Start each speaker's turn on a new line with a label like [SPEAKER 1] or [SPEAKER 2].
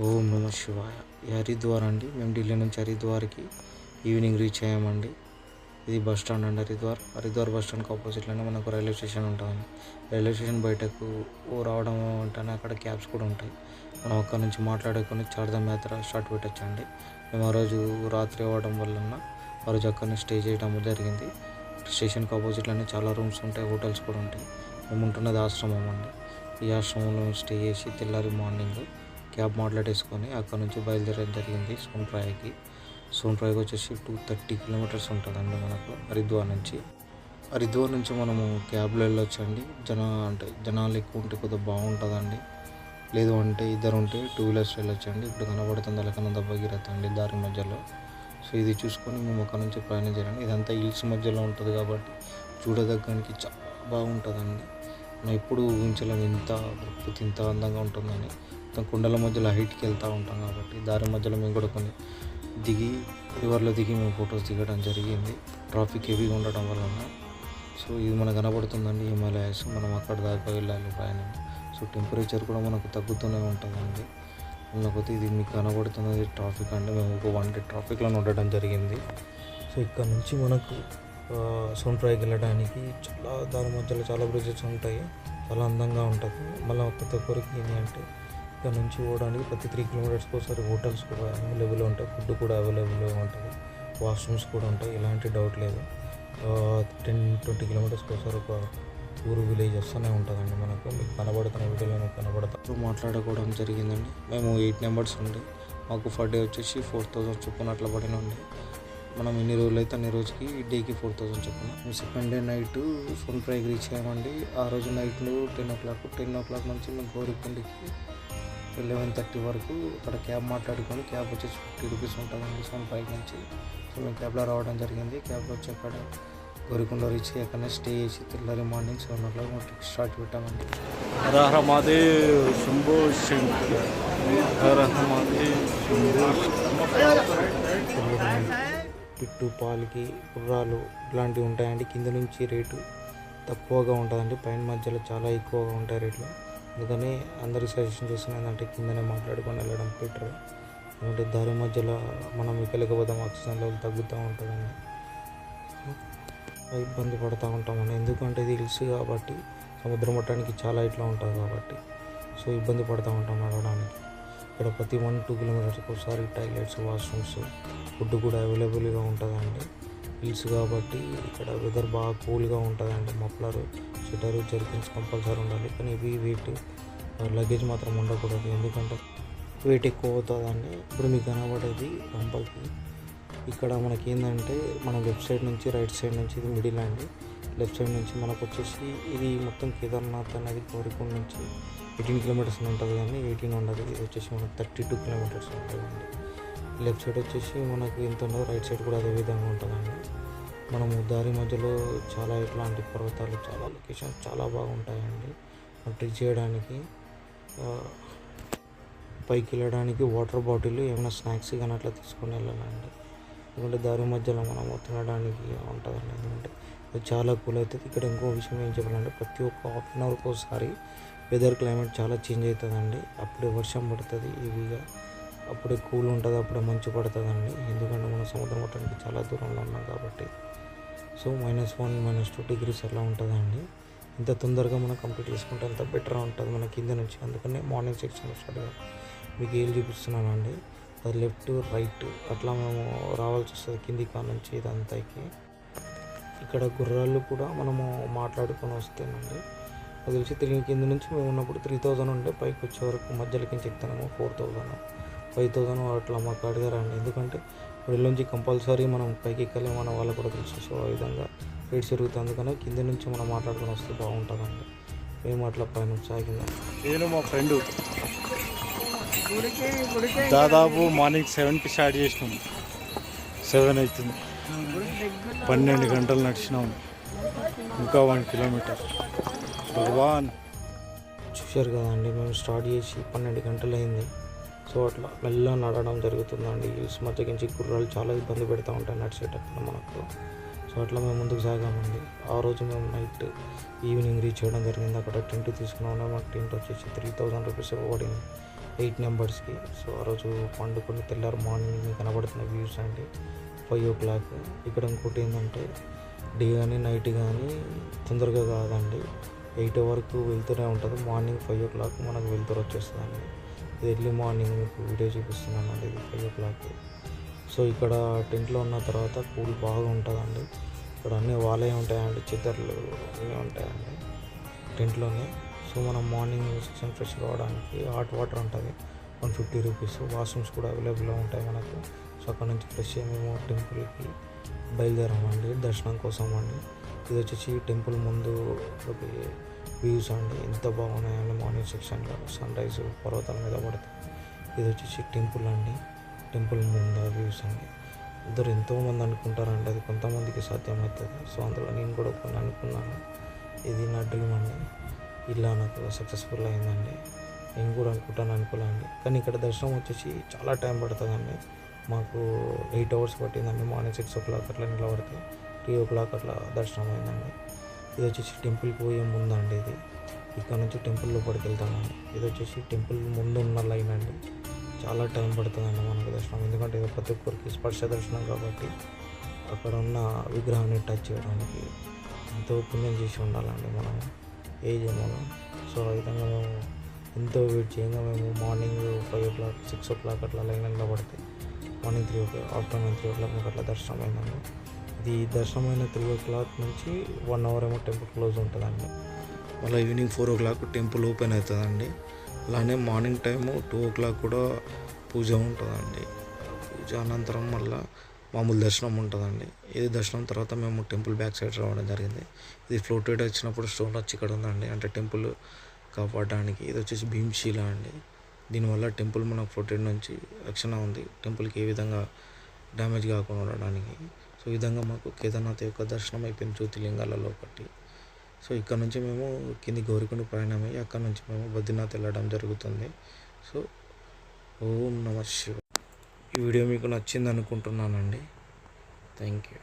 [SPEAKER 1] ఓం నమ శివాయ. ఈ హరిద్వార్ అండి. మేము ఢిల్లీ నుంచి హరిద్వార్కి ఈవినింగ్ రీచ్ అయ్యామండి. ఇది బస్ స్టాండ్ అండి హరిద్వార్. హరిద్వార్ బస్ స్టాండ్కి ఆపోజిట్లోనే మనకు రైల్వే స్టేషన్ ఉంటుంది. రైల్వే స్టేషన్ బయటకు రావడం అంటేనే అక్కడ క్యాబ్స్ కూడా ఉంటాయి. మనం అక్కడ నుంచి మాట్లాడుకొని చార్ధామ్ యాత్ర స్టార్ట్ పెట్టచ్చండి. మేము ఆ రోజు రాత్రి అవ్వడం వలన ఆ రోజు అక్కడనే స్టే చేయడం జరిగింది. స్టేషన్కి ఆపోజిట్లోనే చాలా రూమ్స్ ఉంటాయి. హోటల్స్ కూడా ఉంటాయి. మేము ఉంటున్నది ఆశ్రమం అండి. ఈ ఆశ్రమంలో స్టే చేసి తెల్లారి మార్నింగ్ క్యాబ్ మాట్లాడేసుకొని అక్కడ నుంచి బయలుదేరడం జరిగింది. సోన్ప్రాయకి సోన్ప్రాయకి వచ్చేసి టూ థర్టీ కిలోమీటర్స్ ఉంటుందండి మనకు హరిద్వార్ నుంచి. హరిద్వార్ నుంచి మనము క్యాబ్లో వెళ్ళొచ్చండి. జన అంటే జనాలు ఎక్కువ ఉంటే కొద్దిగా బాగుంటుందండి. లేదు అంటే ఇద్దరు ఉంటే టూ వీలర్స్ వెళ్ళొచ్చండి. ఇప్పుడు కనబడుతుంది అలకనంద భగీరథ అండి దారి మధ్యలో. సో ఇది చూసుకొని మేము అక్కడ నుంచి ప్రయాణం చేయాలి ఇదంతా హిల్స్ మధ్యలో ఉంటుంది కాబట్టి చూడదగ్గడానికి చాలా బాగుంటుందండి. మనం ఎప్పుడు ఊహించలేము ఇంత ప్రకృతి ఇంత అందంగా ఉంటుందని. మొత్తం కొండల మధ్యలో హైట్కి వెళ్తూ ఉంటాం కాబట్టి దారి మధ్యలో మేము కూడా కొన్ని దిగి రివర్లో దిగి మేము ఫొటోస్ దిగడం జరిగింది. ట్రాఫిక్ హెవీగా ఉండటం వలన. సో ఇది మనకు కనబడుతుందండి హిమాలయాస్. మనం అక్కడ దాకా వెళ్ళాలి ప్రయాణం సో టెంపరేచర్ కూడా మనకు తగ్గుతూనే ఉంటుందండి. లేకపోతే ఇది మీకు కనబడుతున్నది ట్రాఫిక్ అండి మేము ఒక వన్ డే ట్రాఫిక్లో ఉండడం జరిగింది. సో ఇక్కడ నుంచి మనకు సోన్ప్రాయ్కి వెళ్ళడానికి చాలా దాని మధ్యలో చాలా బ్రిడ్జెస్ ఉంటాయి. చాలా అందంగా ఉంటుంది. మళ్ళీ ప్రతి ఒక్కరికి ఏంటి అంటే ఇక్కడ నుంచి పోవడానికి ప్రతి త్రీ కిలోమీటర్స్కి ఒకసారి హోటల్స్ కూడా అవైలబుల్ ఉంటాయి. ఫుడ్ కూడా అవైలబుల్గా ఉంటుంది. వాష్రూమ్స్ కూడా ఉంటాయి. ఎలాంటి డౌట్ లేదు. టెన్ ట్వంటీ కిలోమీటర్స్కి ఒకసారి ఒక ఊరు విలేజ్ వస్తూనే ఉంటుందండి మనకు. మీకు కనబడుతున్న వీడియోలో మీకు కనబడతా మాట్లాడుకోవడం జరిగిందండి. మేము ఎయిట్ నెంబర్స్ ఉండి మాకు ఫర్ డే వచ్చేసి ఫోర్ థౌసండ్ చొప్పున అట్లా పడినండి మనం ఎన్ని రోజులు అయితే అన్ని రోజుకి డేకి ఫోర్ థౌసండ్ చెప్పిన. సెకండ్ డే నైట్ సోన్ ఫ్రైకి రీచ్ అయ్యామండి ఆ రోజు night ten o'clock ten o'clock నుంచి మేము గౌరీకొండకి లెవెన్ థర్టీ వరకు అక్కడ క్యాబ్ మాట్లాడుకొని క్యాబ్ వచ్చేసి ఫిఫ్టీ రూపీస్ ఉంటుందండి సోన్ ఫైవ్ నుంచి. సో మేము క్యాబ్లో రావడం జరిగింది. క్యాబ్లో వచ్చి అక్కడ గోరికొండ రీచ్ అక్కడనే స్టే చేసి తెల్లారి morning seven o'clock trip start పెట్టామండి.
[SPEAKER 2] హరహర శంభో శంకర్ హరహర
[SPEAKER 1] పిట్టు పాలకి గుర్రాలు ఇలాంటివి ఉంటాయండి. కింద నుంచి రేటు తక్కువగా ఉంటుందండి. పైన మధ్యలో చాలా ఎక్కువగా ఉంటాయి రేట్లు. అందుకని అందరికి సజెషన్ చేస్తున్నా ఏంటంటే కిందనే మాట్లాడుకొని వెళ్ళడం బెటర్. ఎందుకంటే దారి మధ్యలో మనం వెళ్ళకపోతాం ఆక్సిజన్ లెవెల్ తగ్గుతూ ఉంటుందండి ఇబ్బంది పడుతూ ఉంటామండి ఎందుకంటే ఇది హిల్స్ కాబట్టి సముద్రం మట్టానికి చాలా ఇట్లా ఉంటుంది కాబట్టి. సో ఇబ్బంది పడుతూ ఉంటాం నడవడానికి. ఇక్కడ ప్రతి వన్ టూ కిలోమీటర్స్కి ఒకసారి టాయిలెట్స్ వాష్రూమ్స్ ఫుడ్ కూడా అవైలబుల్గా ఉంటుందండి. హిల్స్ కాబట్టి ఇక్కడ వెదర్ బాగా కూల్గా ఉంటుందండి. మఫ్లర్ స్వెటర్ జర్కిన్స్ కంపల్సరీ ఉండాలి. కానీ ఇవి వెయిట్ లగేజ్ మాత్రం ఉండకూడదు. ఎందుకంటే వెయిట్ ఎక్కువ అవుతుందండి. ఇప్పుడు మీకు కనబడేది కంపల్సరీ ఇక్కడ మనకి ఏంటంటే మన లెఫ్ట్ సైడ్ నుంచి రైట్ సైడ్ నుంచి ఇది మిడిల్ అండి. లెఫ్ట్ సైడ్ నుంచి మనకు వచ్చేసి ఇది మొత్తం కేదార్నాథ్ అనేది కోరికొండ నుంచి ఎయిటీన్ కిలోమీటర్స్ ఉంటుంది కానీ ఎయిటీన్ ఉండదు. ఇది వచ్చేసి మనకు థర్టీ టూ కిలోమీటర్స్ ఉంటుందండి. లెఫ్ట్ సైడ్ వచ్చేసి మనకు ఎంత ఉండదు రైట్ సైడ్ కూడా అదే విధంగా ఉంటుందండి. మనము దారి మధ్యలో చాలా ఇట్లాంటి పర్వతాలు చాలా లొకేషన్స్ చాలా బాగుంటాయండి. ట్రిక్ చేయడానికి పైకి వెళ్ళడానికి వాటర్ బాటిల్ ఏమైనా స్నాక్స్ కానీ అట్లా తీసుకొని వెళ్ళాలండి. ఎందుకంటే దారి మధ్యలో మనం తినడానికి ఉంటుందండి. ఎందుకంటే చాలా కూల్ అవుతుంది. ఇక్కడ ఇంకో విషయం ఏం చెప్పాలంటే ప్రతి ఒక్క హాఫ్ అన్ అవర్కి ఒకసారి వెదర్ క్లైమేట్ చాలా చేంజ్ అవుతుందండి. అప్పుడే వర్షం పడుతుంది ఇవిగా. అప్పుడే కూల్ ఉంటుంది అప్పుడే మంచు పడుతుందండి. ఎందుకంటే మనం సముద్రం పట్టడానికి చాలా దూరంలో ఉన్నాం కాబట్టి. So minus one minus two degrees అలా ఉంటుందండి. ఇంత తొందరగా మనం కంప్లీట్ చేసుకుంటే అంత బెటర్ ఉంటుంది మన కింద నుంచి. అందుకనే మార్నింగ్ సెక్షన్ స్టార్ట్గా మీకు ఏం చూపిస్తున్నానండి? అది లెఫ్ట్ రైట్ అట్లా మేము రావాల్సి వస్తుంది కింది కాడ నుంచి ఇదంతాకి. ఇక్కడ గుర్రాలు కూడా మనము మాట్లాడుకొని వస్తేనండి. అది తెలిసి తిరిగి కింద నుంచి మేము ఉన్నప్పుడు త్రీ థౌజండ్ ఉంటే పైకి వచ్చే వరకు మధ్యలో కింద ఎక్కుతాము ఫోర్ థౌజండ్ ఫైవ్ థౌజండ్ అట్లా మాకు అడిగారండి ఎందుకంటే ఇప్పుడు నుంచి కంపల్సరీ మనం పైకి ఎక్కాలి మన వాళ్ళకు కూడా తెలుసు. సో ఆ విధంగా రేట్స్ జరుగుతుంది అందుకని కింద నుంచి మనం మాట్లాడుకొని వస్తే బాగుంటుందండి. మేము అట్లా పైన సాగిందండి
[SPEAKER 2] నేను మా ఫ్రెండ్ దాదాపు మార్నింగ్ సెవెన్కి స్టార్ట్ చేసినాం. సెవెన్ అవుతుంది. పన్నెండు గంటలు నడిచినాం. ఇంకా వన్ కిలోమీటర్ భగవాన్.
[SPEAKER 1] చూశారు కదండి మేము స్టార్ట్ చేసి పన్నెండు గంటలు అయింది సో అట్లా మెల్లగా నడవడం జరుగుతుందండి. హిల్స్ మధ్యకించి గుర్రాలు చాలా ఇబ్బంది పెడతా ఉంటాయి నడిచేటప్పుడు మనకు. సో అట్లా మేము ముందుకు సాగామండి. ఆ రోజు మేము నైట్ ఈవినింగ్ రీచ్ చేయడం జరిగింది. అక్కడ టెంట్ తీసుకున్నాము మాకు టెంట్ వచ్చేసి త్రీ థౌజండ్ రూపీస్ ఇవ్వబడింది. ఎయిట్ నెంబర్స్కి. సో ఆ రోజు పండుకొని తెల్లారు మార్నింగ్ మీకు కనబడుతున్న వ్యూస్ అండి. Five o'clock. ఇక్కడ ఇంకోటి ఏంటంటే డే కానీ నైట్ కానీ తొందరగా కాదండి. ఎయిట్ వరకు వెళ్తూనే ఉంటుంది. మార్నింగ్ ఫైవ్ ఓ క్లాక్ మనకు వెళ్తురు వచ్చేస్తుందండి. ఇది ఎర్లీ మార్నింగ్ మీకు వీడియో చూపిస్తున్నాను అండి ఇది ఫైవ్ ఓ క్లాక్. సో ఇక్కడ టెంట్లో ఉన్న తర్వాత కూల్ బాగా ఉంటుందండి. ఇక్కడ అన్నీ వాళ్ళే ఉంటాయండి చిత్తర్లు అన్నీ ఉంటాయండి టెంట్లోనే. సో మనం మార్నింగ్ సెక్షన్ ఫ్రెష్ కావడానికి హాట్ వాటర్ ఉంటుంది. One fifty rupees. వాష్రూమ్స్ కూడా అవైలబుల్గా ఉంటాయి మనకు. సో అక్కడ నుంచి ఫ్రెష్ అయ్యి మేము టెంపుల్కి బయలుదేరామండి దర్శనం కోసం అండి ఇది వచ్చేసి టెంపుల్ ముందు వ్యూస్ అండి. ఎంత బాగున్నాయండి మార్నింగ్ సెక్షన్లో సన్ రైజ్ పర్వతాల మీద పడతాయి ఇది వచ్చేసి టెంపుల్ అండి. టెంపుల్ ముందు వ్యూస్ అండి. ఇద్దరు ఎంతోమంది అనుకుంటారండి అది కొంతమందికి సాధ్యమవుతుంది. సో అందులో నేను కూడా కొన్ని అనుకున్నాను. ఇది నా డ్రీమ్ అండి. ఇలా నాకు సక్సెస్ఫుల్ అయిందండి. నేను కూడా అనుకుంటాను అనుకోలేండి. కానీ ఇక్కడ దర్శనం వచ్చేసి చాలా టైం పడుతుందండి. మాకు ఎయిట్ అవర్స్ పట్టిందండి మార్నింగ్ సిక్స్ ఓ క్లాక్ అట్లా నిలబడితే. త్రీ ఓ క్లాక్ అట్లా దర్శనం అయిందండి ఇది వచ్చేసి టెంపుల్ పోయే ముందండి ఇది. ఇక్కడ నుంచి టెంపుల్ లోపలికి వెళ్తామండి. ఇది వచ్చేసి టెంపుల్ ముందు ఉన్న లైన్ అండి. చాలా టైం పడుతుందండి మనకు దర్శనం. ఎందుకంటే ఇది ప్రతి ఒక్కరికి స్పర్శ దర్శనం కాబట్టి అక్కడ ఉన్న విగ్రహాన్ని టచ్ చేయడానికి ఎంతో పుణ్యం చేసి ఉండాలండి మనం ఏ జన్మలో? సో ఆ విధంగా మేము ఎంతో వెయిట్ చేయంగా మేము morning five o'clock six o'clock అట్లా లైన్ పడితే morning three o'clock afternoon three o'clock మాకు అట్లా దర్శనం అయిందండి ఇది దర్శనం అయిన త్రీ ఓ క్లాక్ నుంచి వన్ అవర్ ఏమో టెంపుల్ క్లోజ్ ఉంటుందండి. మళ్ళీ evening four o'clock temple open అవుతుందండి. అలానే morning time two o'clock కూడా పూజ ఉంటుందండి. పూజ అనంతరం మళ్ళీ మామూలు దర్శనం ఉంటుందండి. ఇది దర్శనం తర్వాత మేము టెంపుల్ బ్యాక్ సైడ్ రావడం జరిగింది. ఇది ఫ్లోటెడ్ వచ్చినప్పుడు స్టోన్ వచ్చి ఇక్కడ ఉందండి. అంటే టెంపుల్ కాపాడడానికి ఇది వచ్చేసి భీమ్శీల అండి. దీనివల్ల టెంపుల్ మనకు ఫ్లోటెడ్ నుంచి రక్షణ ఉంది. టెంపుల్కి ఏ విధంగా డ్యామేజ్ కాకుండా ఉండడానికి సో ఈ విధంగా మాకు కేదార్నాథ్ యొక్క దర్శనం అయిపోయింది జ్యోతిలింగాలలో ఒకటి. సో ఇక్కడ నుంచి మేము కింది గౌరికొండ ప్రయాణమై అక్కడ నుంచి మేము బద్రీనాథ్ వెళ్ళడం జరుగుతుంది. సో ఓం నమ శివ ఈ వీడియో మీకు నచ్చింది అనుకుంటున్నానండి థ్యాంక్ యూ.